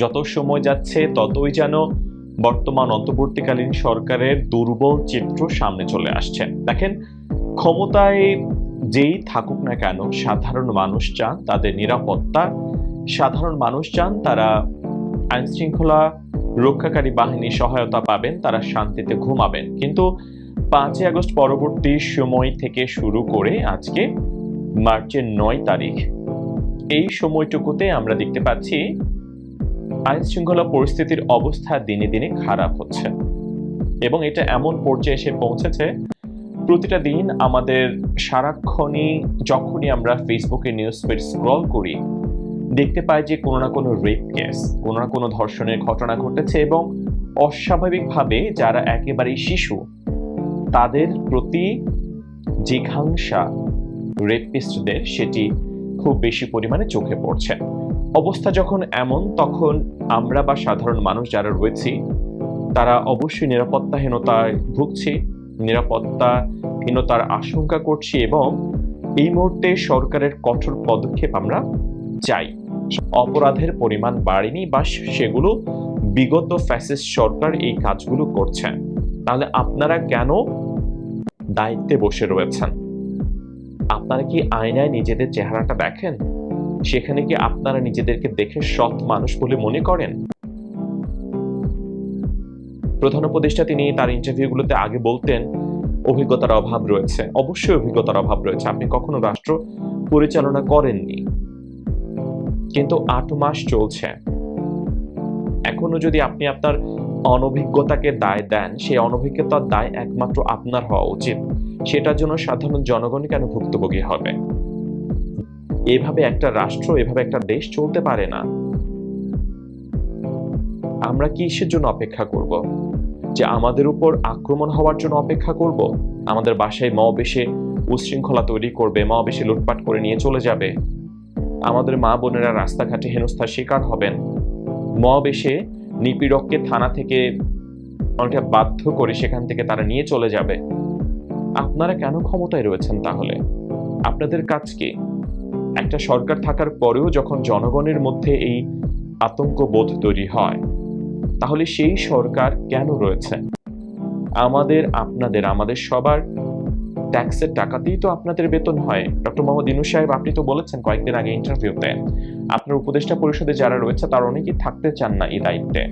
যত সময় যাচ্ছে, ততই যেন বর্তমান অন্তর্বর্তীকালীন সরকারের দুর্বল চিত্র সামনে চলে আসছে। দেখেন, ক্ষমতায় যেই থাকুক না কেন, সাধারণ মানুষ চান তাদের নিরাপত্তা, সাধারণ মানুষ চান তারা আইন শৃঙ্খলা রক্ষাকারী বাহিনীর সহায়তা পাবেন, তারা শান্তিতে ঘুমাবেন। কিন্তু পাঁচই আগস্ট পরবর্তী সময় থেকে শুরু করে আজকে মার্চের নয় তারিখ, এই সময়টুকুতে আমরা দেখতে পাচ্ছি আইন শৃঙ্খলা পরিস্থিতির অবস্থা দিনে দিনে খারাপ হচ্ছে। এবং এটা এমন পর্যায়ে এসে পৌঁছেছে, প্রতিটা দিন আমাদের সারাক্ষণই যখনই আমরা ফেসবুকে নিউজ ফিড স্ক্রল করি, দেখতে পাই যে কোনো না কোনো রেপ কেস কোনো না কোনো ধর্ষণের ঘটনা ঘটেছে এবং অস্বাভাবিকভাবে যারা একেবারেই শিশু, তাদের প্রতি জিঘাংসা রেপিস্টদের সেটি খুব বেশি পরিমাণে চোখে পড়ছে। অবস্থা যখন এমন, তখন আমরা বা সাধারণ মানুষ যারা রয়েছি, তারা অবশ্যই নিরাপত্তাহীনতায় ভুগছি, নিরাপত্তাহীনতার আশঙ্কা করছি এবং এই মুহূর্তে সরকারের কঠোর পদক্ষেপ আমরা চাই। অপরাধের পরিমাণ বাড়েনি বা সেগুলো বিগত ফ্যাসিস্ট সরকার এই কাজগুলো করছেন। তাহলে আপনারা কেন দায়িত্বে বসে রয়েছেন? আপনারা কি আয়নায় নিজেদের চেহারাটা দেখেন? সেখানে কি আপনারা নিজেদেরকে দেখে সৎ মানুষ বলে মনে করেন? প্রধান উপদেষ্টা তিনি তার ইন্টারভিউগুলোতে আগে বলতেন, অভিজ্ঞতার অভাব রয়েছে। অবশ্যই অভিজ্ঞতার অভাব রয়েছে। আপনি কখনো রাষ্ট্র পরিচালনা করেননি। কিন্তু আট মাস চলছে। এখনও যদি আপনি আপনার অনভিজ্ঞতাকে দায় দেন, সেই অনভিজ্ঞতার দায় একমাত্র আপনার হওয়া উচিত। সেটার জন্য সাধারণ জনগণ কেন ভুক্তভোগী হবে? এভাবে একটা রাষ্ট্র, এভাবে একটা দেশ চলতে পারে না। আমরা কিসের জন্য অপেক্ষা করব? যে আমাদের উপর আক্রমণ হওয়ার জন্য অপেক্ষা করব? আমাদের বাসায় ম বেশে উশৃঙ্খলা তৈরি করবে ম বেশি লুটপাট করে নিয়ে চলে যাবে। আমাদের মা বোনেরা রাস্তাঘাটে হেনস্থার শিকার হবেন। ম বেশে নিপীড়ককে থানা থেকে অনেকটা বাধ্য করে সেখান থেকে তারা নিয়ে চলে যাবে। আপনারা কেন ক্ষমতায় রয়েছেন তাহলে? আপনাদের কাজ কি? একটা সরকার থাকার পরেও যখন জনগণের মধ্যে এই আতঙ্ক বোধ তৈরি হয়, তাহলে সেই সরকার কেন রয়েছে? আমাদের, আপনাদের, আমাদের সবার ট্যাক্সের টাকাতেই তো আপনাদের বেতন হয়। ডক্টর মোহাম্মদ ইনু সাহেব, আপনি তো বলেছেন কয়েকদিন আগে ইন্টারভিউতে, আপনার উপদেষ্টা পরিষদে যারা রয়েছে, তারা অনেকেই থাকতে চান না এই দায়িত্বে।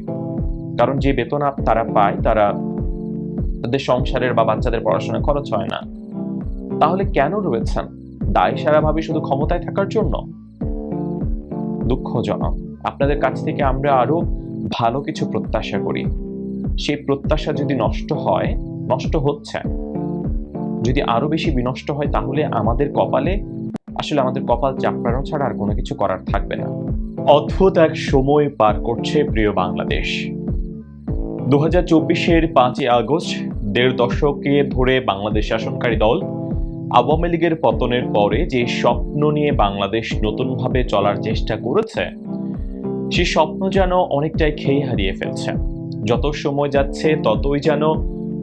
কারণ যে বেতন তারা পায়, তারা তাদের সংসারের বা বাচ্চাদের পড়াশোনা খরচ হয় না। তাহলে কেন রয়েছেন? দায় সারাভাবে শুধু ক্ষমতায় থাকার জন্য? দুঃখজনক। আপনাদের কাছ থেকে আমরা আরও ভালো কিছু প্রত্যাশা করি। সেই প্রত্যাশা যদি নষ্ট হয়, নষ্ট হচ্ছে। যদি আরও বেশি বিনষ্ট হয়, তাহলে আমাদের কপালে, আসলে আমাদের কপাল চাপড়ানো ছাড়া আর কোনো কিছু করার থাকবে না। অদ্ভুত এক সময় পার করছে প্রিয় বাংলাদেশ। দু হাজার চব্বিশের পাঁচই আগস্ট, দেড় দশকে ধরে বাংলাদেশ শাসনকারী দল আওয়ামী লীগের পতনের পরে যে স্বপ্ন নিয়ে বাংলাদেশ নতুনভাবে চলার চেষ্টা করেছে, সে স্বপ্ন যেন অনেকটাই খেয়ে হারিয়ে ফেলছে। যত সময় যাচ্ছে, ততই যেন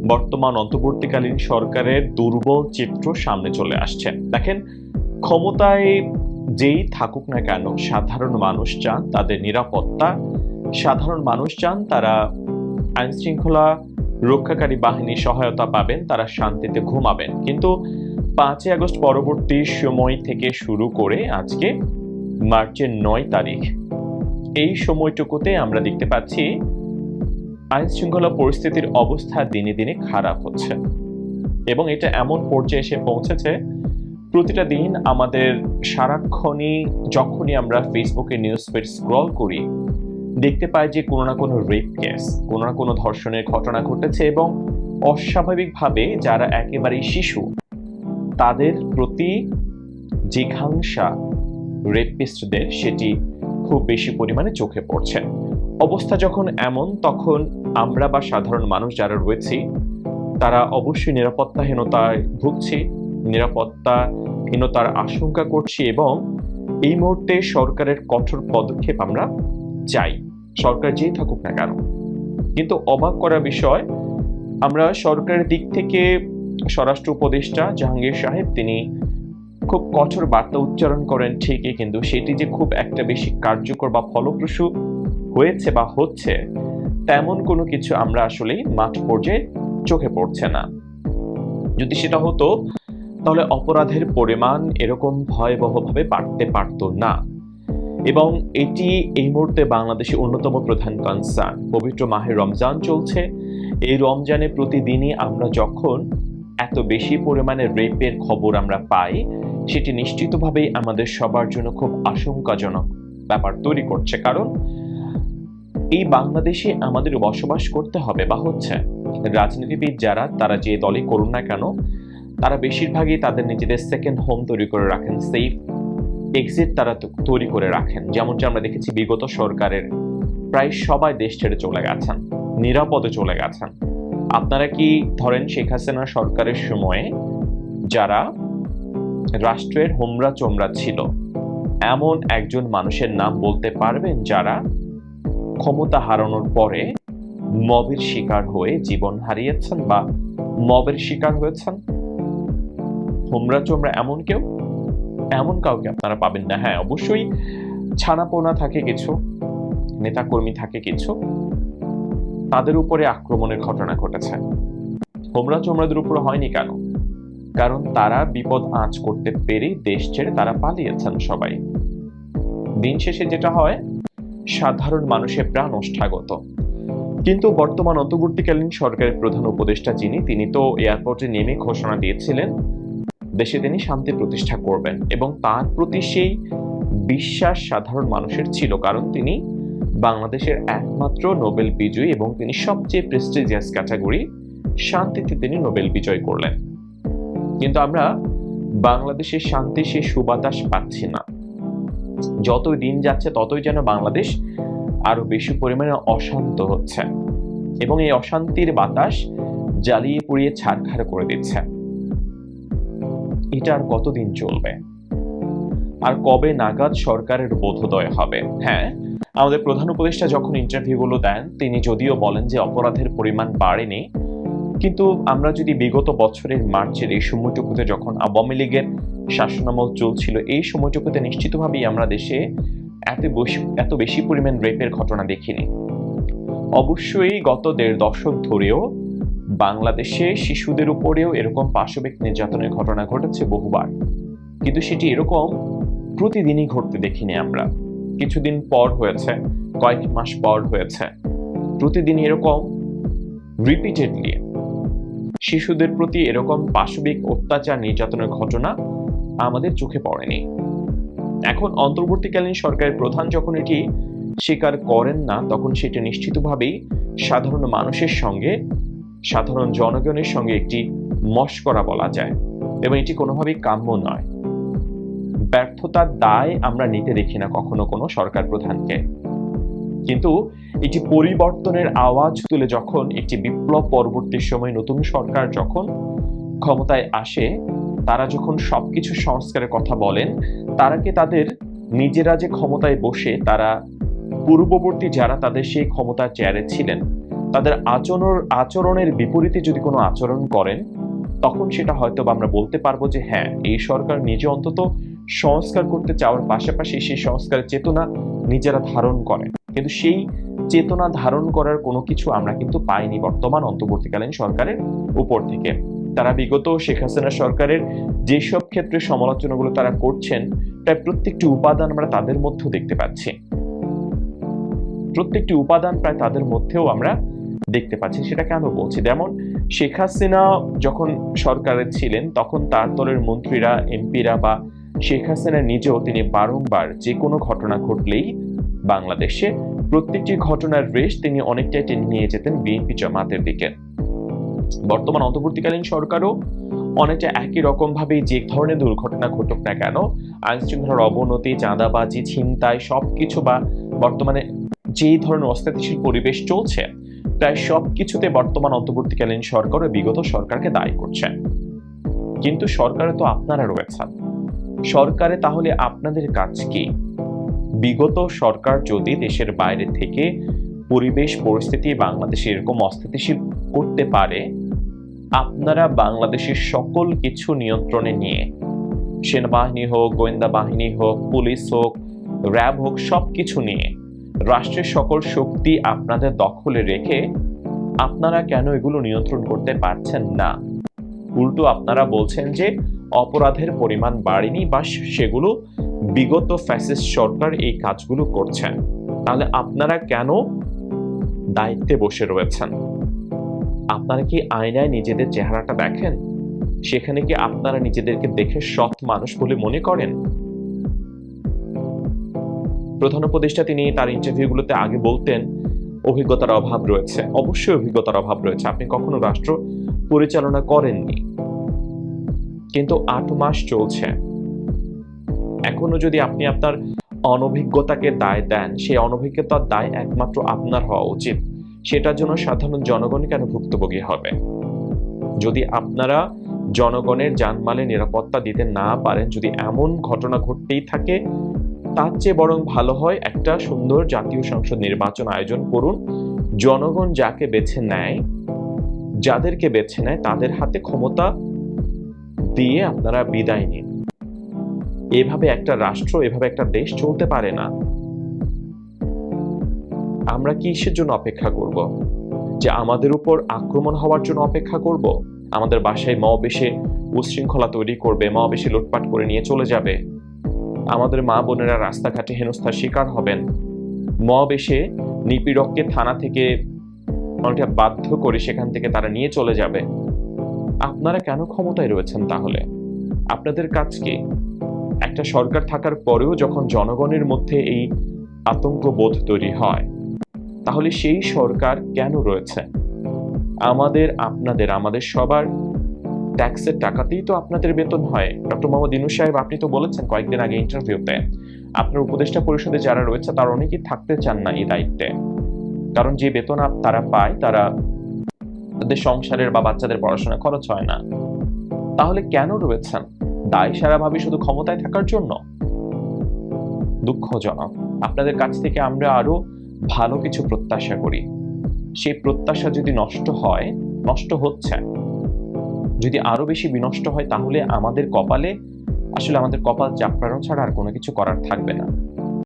বর্তমান অন্তর্বর্তীকালীন সরকারের দুর্বল চিত্র সামনে চলে আসছে। দেখেন, ক্ষমতায় যেই থাকুক না কেন, সাধারণ মানুষ চান তাদের নিরাপত্তা, সাধারণ মানুষ চান তারা আইন শৃঙ্খলা রক্ষাকারী বাহিনীর সহায়তা পাবেন, তারা শান্তিতে ঘুমাবেন। কিন্তু পাঁচই আগস্ট পরবর্তী সময় থেকে শুরু করে আজকে মার্চের নয় তারিখ। এই সময়টুকুতে আমরা দেখতে পাচ্ছি আইন শৃঙ্খলা পরিস্থিতির অবস্থা দিনে দিনে খারাপ হচ্ছে। এবং এটা এমন পর্যায়ে এসে পৌঁছেছে, প্রতিটা দিন আমাদের সারাক্ষণই, যখনই আমরা ফেসবুকে নিউজ ফিড স্ক্রল করি দেখতে পাই যে কোনো না কোনো রেপ কেস কোনো না কোনো ধর্ষণের ঘটনা ঘটেছে এবং অস্বাভাবিকভাবে যারা একেবারেই শিশু, তাদের প্রতি জিঘাংসা রেপিস্টদের সেটি খুব বেশি পরিমাণে চোখে পড়ছে। অবস্থা যখন এমন, তখন আমরা বা সাধারণ মানুষ যারা রয়েছি, তারা অবশ্যই নিরাপত্তাহীনতায় ভুগছি, নিরাপত্তাহীনতার আশঙ্কা করছি এবং এই মুহূর্তে সরকারের কঠোর পদক্ষেপ আমরা চাই। সরকার যেই থাকুক না কেন। কিন্তু অবাক করা বিষয়, আমরা সরকারের দিক থেকে স্বরাষ্ট্র উপদেষ্টা জাহাঙ্গীর সাহেব, তিনি খুব কঠোর বার্তা উচ্চারণ করেন ঠিকই, কিন্তু সেটি যে খুব একটা বেশি কার্যকর বা ফলপ্রসূ হয়েছে বা হচ্ছে, তেমন কোনো কিছু আমরা আসলে মাঠ পর্যায়ে চোখে পড়ছে না। যদি সেটা হতো, তাহলে অপরাধের পরিমাণ এরকম ভয়াবহভাবে বাড়তে পারত না। এবং এটি এই মুহূর্তে বাংলাদেশের অন্যতম প্রধান কনসার্ন পবিত্র মাহে রমজান চলছে। এই রমজানে প্রতিদিনই আমরা যখন এত বেশি পরিমাণে রেপের খবর আমরা পাই, সেটি নিশ্চিতভাবেই আমাদের সবার জন্য খুব আশঙ্কাজনক ব্যাপার তৈরি করছে। কারণ এই বাংলাদেশে আমাদের বসবাস করতে হবে বা হচ্ছে রাজনীতিবিদ যারা, তারা যে দলে করুন না কেন, তারা বেশিরভাগই তাদের নিজেদের সেকেন্ড হোম তৈরি করে রাখেন সেফ এক্সিট তারা তৈরি করে রাখেন। যেমনটি আমরা দেখেছি বিগত সরকারের প্রায় সবাই দেশ ছেড়ে চলে গেছেন, নিরাপদে চলে গেছেন। আপনারা কি ধরেন শেখ হাসিনা সরকারের সময়ে যারা রাষ্ট্রের হোমরা চোমরা ছিল, এমন একজন মানুষের নাম বলতে পারবেন যারা ক্ষমতা হারানোর পরে মবের শিকার হয়ে জীবন হারিয়েছেন বা মবের শিকার হয়েছেন? হোমরা চোমরা এমন কেউ? এমন কাউকে আপনারা পাবেন না। হ্যাঁ অবশ্যই ছানাপোনা থাকে কিছু, নেতাকর্মী থাকে কিছু। তাদের উপরে আক্রমণের ঘটনা ঘটেছে। হোমরা চোমরাদের উপরে হয়নি কেন? কারণ তারা বিপদ আঁচ করতে পেরে দেশ ছেড়ে তারা পালিয়েছেন সবাই। দিন শেষে যেটা হয়, সাধারণ মানুষের প্রাণ ওষ্ঠাগত। কিন্তু বর্তমান অন্তর্বর্তীকালীন সরকারের প্রধান উপদেষ্টা যিনি, তিনি তো এয়ারপোর্টে নেমে ঘোষণা দিয়েছিলেন দেশে তিনি শান্তি প্রতিষ্ঠা করবেন। এবং তার প্রতি সেই বিশ্বাস সাধারণ মানুষের ছিল, কারণ তিনি বাংলাদেশের একমাত্র নোবেল বিজয়ী এবং তিনি সবচেয়ে প্রেস্টিজিয়াস ক্যাটাগরি শান্তিতে তিনি নোবেল বিজয় করলেন। কিন্তু আমরা বাংলাদেশের শান্তি, সে সুবাতাস পাচ্ছি না। যতই দিন যাচ্ছে, ততই যেন বাংলাদেশ আরও বেশি পরিমাণে অশান্ত হচ্ছে এবং এই অশান্তির বাতাস জ্বালিয়ে পুড়িয়ে ছাড়খাড় করে দিচ্ছে। এটা আর কতদিন চলবে? আর কবে নাগাদ সরকারের বোধোদয় হবে? হ্যাঁ আমাদের প্রধান উপদেষ্টা যখন ইন্টারভিউগুলো দেন, তিনি যদিও বলেন যে অপরাধের পরিমাণ বাড়েনি, কিন্তু আমরা যদি বিগত বছরের মার্চের এই সময়টুকুতে যখন আওয়ামী লীগের শাসনামল চলছিল, এই সময়টুকুতে নিশ্চিতভাবেই আমরা দেশে এত বেশি এত বেশি পরিমাণ রেপের ঘটনা দেখিনি। অবশ্যই গত দেড় দশক ধরেও বাংলাদেশে শিশুদের উপরেও এরকম পাশবিক নির্যাতনের ঘটনা ঘটেছে বহুবার। কিন্তু সেটি এরকম প্রতিদিনই ঘটতে দেখিনি আমরা। কিছুদিন পর হয়েছে, কয়েক মাস পর হয়েছে। প্রতিদিন এরকম রিপিটেডলি শিশুদের প্রতি এরকম পাশবিক অত্যাচার, নির্যাতনের ঘটনা আমাদের চোখে পড়েনি। এখন অন্তর্বর্তীকালীন সরকারের প্রধান যখন এটি স্বীকার করেন না, তখন সেটি নিশ্চিতভাবেই সাধারণ মানুষের সঙ্গে সাধারণ জনগণের সঙ্গে একটি মস্করা বলা যায় এবং এটি কোনোভাবেই কাম্য নয়। ব্যর্থতার দায় আমরা নিতে দেখি না কখনো কোনো সরকার প্রধানকে। কিন্তু এটি পরিবর্তনের আওয়াজ তুলে যখন একটি বিপ্লব পরবর্তী সময় নতুন সরকার যখন ক্ষমতায় আসে, তারা যখন সবকিছু সংস্কারের কথা বলেন, তারা কি তাদের নিজেরা যে ক্ষমতায় বসে, তারা পূর্ববর্তী যারা তাদের সেই ক্ষমতার চেয়ারে ছিলেন তাদের আচরণ আচরণের বিপরীতে যদি কোনো আচরণ করেন, তখন সেটা হয়তো আমরা বলতে পারব যে হ্যাঁ এই সরকার নিজে অন্তত সংস্কার করতে চাওয়ার পাশাপাশি সেই সংস্কারের চেতনা নিজেরা ধারণ করে। কিন্তু সেই চেতনা ধারণ করার কোনো কিছু আমরা কিন্তু পাইনি বর্তমান অন্তর্বর্তীকালীন সরকারের উপর থেকে। তারা বিগত শেখ হাসিনা সরকারের যেসব ক্ষেত্রে সমালোচনাগুলো তারা করছেন প্রায় প্রত্যেকটি উপাদান আমরা তাদের মধ্যেও দেখতে পাচ্ছি। প্রত্যেকটি উপাদান প্রায় তাদের মধ্যেও আমরা দেখতে পাচ্ছি সেটা কেন বলছি? যেমন শেখ হাসিনা যখন সরকারে ছিলেন, তখন তার দলের মন্ত্রীরা, এমপিরা বা শেখ হাসিনা নিজেও তিনি বারংবার যে কোনো ঘটনা ঘটলেই বাংলাদেশে প্রত্যেকটি ঘটনার রেশ তিনি অনেকটাই টেনে নিয়ে যেতেন বিএনপি জামাতের দিকে। বর্তমান অন্তর্বর্তীকালীন সরকারও অনেকটা একই রকম ভাবে যে ধরনের দুর্ঘটনা ঘটুক না কেন আইন শৃঙ্খলার অবনতি, চাঁদাবাজি, ছিনতাই, সবকিছু বা বর্তমানে যেই ধরনের অস্থিতিশীল পরিবেশ চলছে প্রায় সবকিছুতে বর্তমান অন্তর্বর্তীকালীন সরকার ও বিগত সরকারকে দায়ী করছে কিন্তু সরকারে তো আপনারা রয়েছেন। সরকারে তাহলে আপনাদের কাজ কি? বিগত সরকার যদি দেশের বাইরে থেকে পরিবেশ, পরিস্থিতি, বাংলাদেশে এরকম অস্থিতিশীল করতে পারে, আপনারা বাংলাদেশের সকল কিছু নিয়ন্ত্রণে নিয়ে, সেনাবাহিনী হোক, গোয়েন্দা বাহিনী হোক, পুলিশ হোক, র্যাব হোক সব কিছু নিয়ে রাষ্ট্রের সকল শক্তি আপনাদের দখলে রেখে আপনারা কেন এগুলো নিয়ন্ত্রণ করতে পারছেন না? উল্টো আপনারা বলছেন যে অপরাধের পরিমাণ বাড়েনি বা সেগুলো বিগত ফ্যাসিস্ট সরকার এই কাজগুলো করছেন। তাহলে আপনারা কেন দায়িত্বে বসে রয়েছেন? আপনারা কি আয়নায় নিজেদের চেহারাটা দেখেন? সেখানে কি আপনারা নিজেদেরকে দেখে সৎ মানুষ বলে মনে করেন? প্রধান উপদেষ্টা তিনি তার ইন্টারভিউগুলোতে আগে বলতেন, অভিজ্ঞতার অভাব রয়েছে। অবশ্যই অভিজ্ঞতার অভাব রয়েছে। আপনি কখনো রাষ্ট্র পরিচালনা করেননি। কিন্তু আট মাস চলছে। এখনও যদি আপনি আপনার অনভিজ্ঞতাকে দায় দেন, সেই অনভিজ্ঞতার দায় একমাত্র আপনার হওয়া উচিত। সেটার জন্য সাধারণ জনগণ কেন ভুক্তভোগী হবে? যদি আপনারা জনগণের জানমালের নিরাপত্তা দিতে না পারেন, যদি এমন ঘটনা ঘটতেই থাকে তার চেয়ে বরং ভালো হয় একটা সুন্দর জাতীয় সংসদ নির্বাচন আয়োজন করুন। জনগণ যাকে বেছে নেয়, যাদেরকে বেছে নেয় তাদের হাতে ক্ষমতা দিয়ে আপনারা বিদায় নিন। এভাবে একটা রাষ্ট্র, এভাবে একটা দেশ চলতে পারে না। আমরা কিসের জন্য অপেক্ষা করব? যে আমাদের উপর আক্রমণ হওয়ার জন্য অপেক্ষা করব? আমাদের বাসায় এসে উশৃঙ্খলা তৈরি করবে এসে লুটপাট করে নিয়ে চলে যাবে। আমাদের মা বোনেরা রাস্তাঘাটে হেনস্থার শিকার হবেন। মব এসে নিপীড়ককে থানা থেকে অনেকটা বাধ্য করে সেখান থেকে তারা নিয়ে চলে যাবে। আপনারা কেন ক্ষমতায় রয়েছেন তাহলে? আপনাদের কাজ কি? একটা সরকার থাকার পরেও যখন জনগণের মধ্যে এই আতঙ্ক বোধ তৈরি হয়, তাহলে সেই সরকার কেন রয়েছে? আমাদের, আপনাদের, আমাদের সবার ট্যাক্সের টাকাতেই তো আপনাদের বেতন হয়। ডক্টর মোহাম্মদ ইনু সাহেব, আপনি তো বলেছেন কয়েকদিন আগে ইন্টারভিউতে আপনার উপদেষ্টা পরিষদে যারা রয়েছে, তারা অনেকেই থাকতে চান না এই দায়িত্বে। কারণ যে বেতন তারা পায়, তারা তাদের সংসারের বা বাচ্চাদের পড়াশোনা খরচ হয় না। তাহলে কেন রয়েছেন? দায় সারাভাবে শুধু ক্ষমতায় থাকার জন্য? দুঃখজনক। আপনাদের কাছ থেকে আমরা আরও ভালো কিছু প্রত্যাশা করি। সেই প্রত্যাশা যদি নষ্ট হয়, নষ্ট হচ্ছে যদি আরও বেশি বিনষ্ট হয়, তাহলে আমাদের কপালে, আসলে আমাদের কপাল চাপড়ানো ছাড়া আর কোনো কিছু করার থাকবে না।